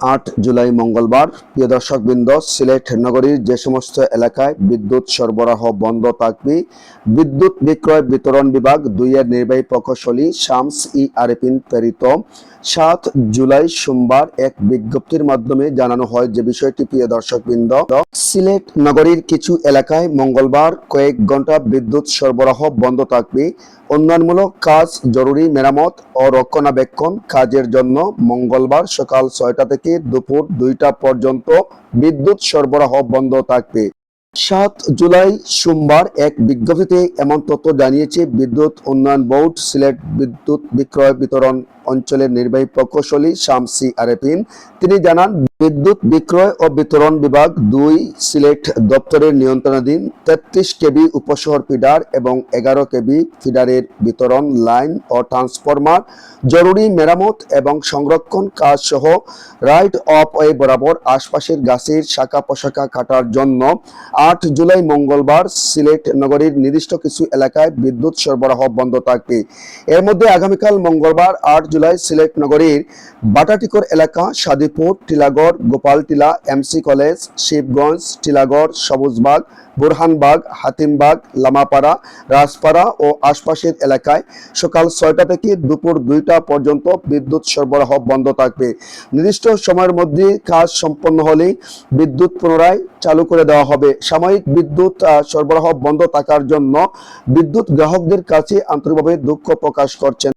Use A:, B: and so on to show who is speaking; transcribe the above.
A: আট জুলাই মঙ্গলবার। প্রিয় দর্শকবৃন্দ, সিলেট নগরীর যে সমস্ত এলাকায় বিদ্যুৎ সরবরাহ বন্ধ থাকবে, বিদ্যুৎ বিক্রয় বিতরণ বিভাগ দুইয়ের নির্বাহী প্রকৌশলী শামস ই আরেফিন, প্রেরিত। সাত জুলাই সোমবার এক বিজ্ঞপ্তির মাধ্যমে জানানো হয় যে বিষয়টি প্রিয় দর্শকবৃন্দ, সিলেট নগরীর কিছু এলাকায় মঙ্গলবার কয়েক ঘণ্টা বিদ্যুৎ সরবরাহ বন্ধ থাকবে। উন্নয়নমূলক কাজ জরুরি মেরামত ও রক্ষণাবেক্ষণ কাজের জন্য মঙ্গলবার সকাল ছয়টা থেকে দুপুর দুইটা পর্যন্ত বিদ্যুৎ সরবরাহ বন্ধ থাকবে। সাত জুলাই সোমবার এক বিজ্ঞপ্তিতে এমন তথ্য জানিয়েছে, বিদ্যুৎ উন্নয়ন বোর্ড, সিলেট বিদ্যুৎ বিক্রয় বিতরণ অঞ্চলের নির্বাহী প্রকৌশলী শামসি আরেফিন। তিনি জানান বিদ্যুৎ বিক্রয় ও বিতরণ বিভাগ দুই সিলেট দপ্তরের নিয়ন্ত্রণাধীন তেত্রিশ কেবি উপশহর ফিডার এবং এগারো কেবি ফিডারের বিতরণ লাইন ও ট্রান্সফরমার, জরুরি মেরামত এবং সংরক্ষণ কাজ সহ রাইট অফ ওয়ে বরাবর আশপাশের গাছের শাখা পোশাখা কাটার জন্য আট জুলাই মঙ্গলবার সিলেট নগরীর নির্দিষ্ট কিছু এলাকায় বিদ্যুৎ সরবরাহ বন্ধ থাকবে। এর মধ্যে আগামীকাল মঙ্গলবার আট জুলাই সিলেট নগরীর বাটাটিকর এলাকা, সাদিপুর, টিলাগড় গোপালটিলা এমসি কলেজ, শিবগঞ্জ, টিলাগড়, সবুজবাগ, বুরহানবাগ, হাতিমবাগ, লামাপাড়া, রাজপাড়া ও আশপাশের এলাকায় সকাল ছয়টা থেকে দুপুর দুইটা পর্যন্ত বিদ্যুৎ সরবরাহ বন্ধ থাকবে। নির্দিষ্ট সময়ের মধ্যে কাজ সম্পন্ন হলেই বিদ্যুৎ পুনরায় চালু করে দেওয়া হবে। সাময়িক বিদ্যুৎ সরবরাহ বন্ধ থাকার জন্য বিদ্যুৎ গ্রাহকদের কাছে আন্তরিকভাবে দুঃখ প্রকাশ করছেন।